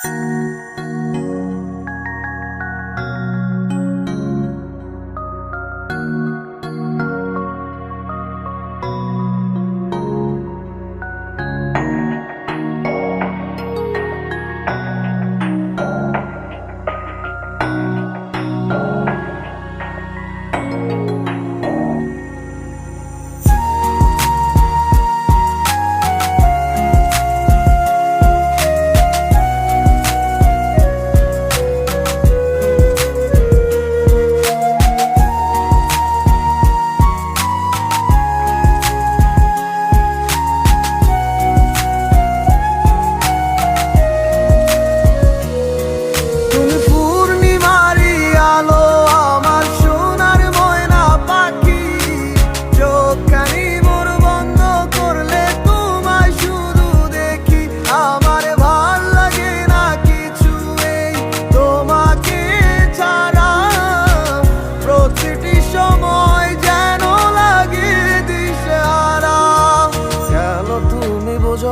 তুমি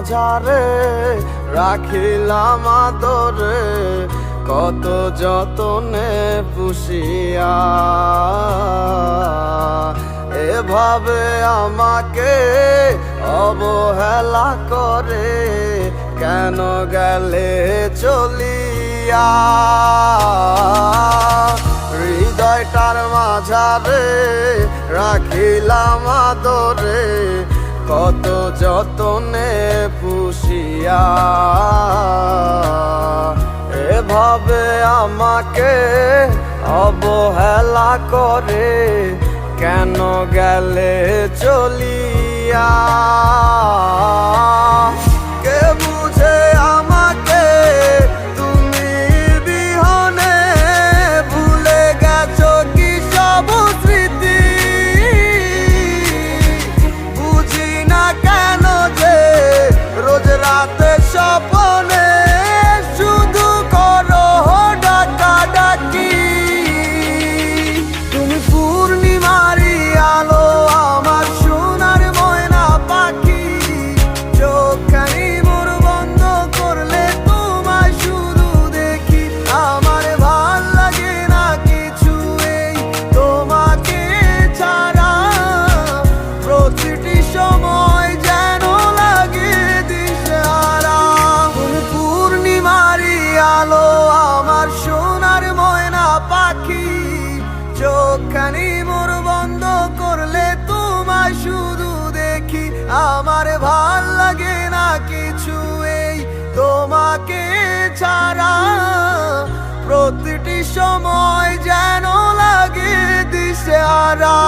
মাঝারে রাখিলাম আদরে, কত যতনে পুষিয়া। এভাবে আমাকে অবহেলা করে কেন গেলে চলিয়া? হৃদয়টার মাঝারে রাখিলাম আদরে কত যতনে পুষিয়া। এভাবে আমাকে অবহেলা করে কেন গেলে চলিয়া? চোখখানি মোর বন্ধ করলে তোমায় শুধু দেখি। আমার ভালো লাগে না কিছু এই তোমাকে ছাড়া। প্রতিটি সময় যেন লাগে দিশারা